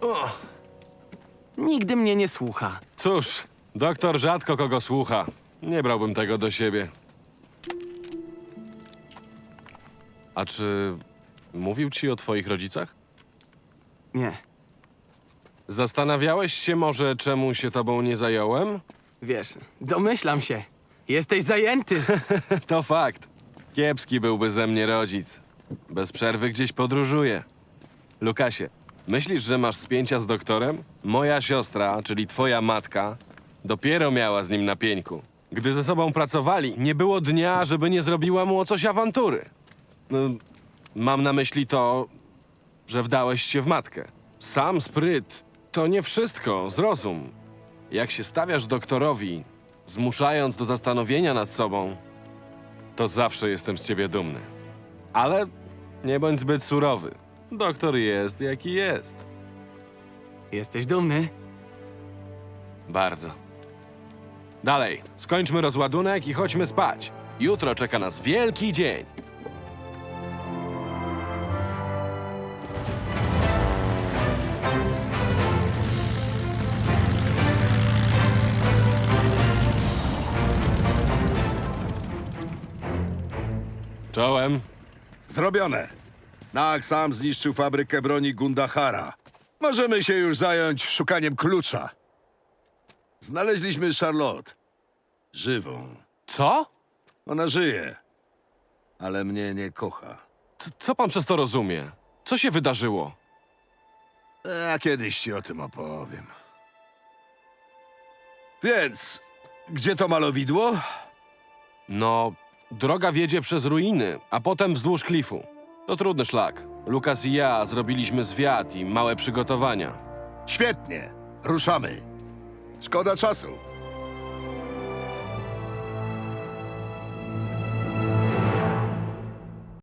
O, nigdy mnie nie słucha. Cóż, doktor rzadko kogo słucha. Nie brałbym tego do siebie. A czy mówił ci o twoich rodzicach? Nie, Zastanawiałeś się może, czemu się tobą nie zająłem? wiesz, domyślam się. Jesteś zajęty. To fakt. Kiepski byłby ze mnie rodzic. Bez przerwy gdzieś podróżuję. Lukasie, myślisz, że masz spięcia z doktorem? Moja siostra, czyli twoja matka, dopiero miała z nim na pieńku. Gdy ze sobą pracowali, nie było dnia, żeby nie zrobiła mu o coś awantury. No, mam na myśli to, że wdałeś się w matkę. Sam spryt to nie wszystko, zrozum. Jak się stawiasz doktorowi, zmuszając do zastanowienia nad sobą, to zawsze jestem z ciebie dumny. Ale nie bądź zbyt surowy. Doktor jest jaki jest. Jesteś dumny? Bardzo. Dalej, skończmy rozładunek i chodźmy spać. Jutro czeka nas wielki dzień. Czołem. Zrobione. Nak sam zniszczył fabrykę broni Gundahara. Możemy się już zająć szukaniem klucza. Znaleźliśmy Charlotte. Żywą. Co? Ona żyje. Ale mnie nie kocha. C- Co pan przez to rozumie? Co się wydarzyło? A kiedyś ci o tym opowiem. Więc, gdzie to malowidło? No, droga wiedzie przez ruiny, a potem wzdłuż klifu. To trudny szlak. Lukas i ja zrobiliśmy zwiat i małe przygotowania. Świetnie. Ruszamy. Szkoda czasu.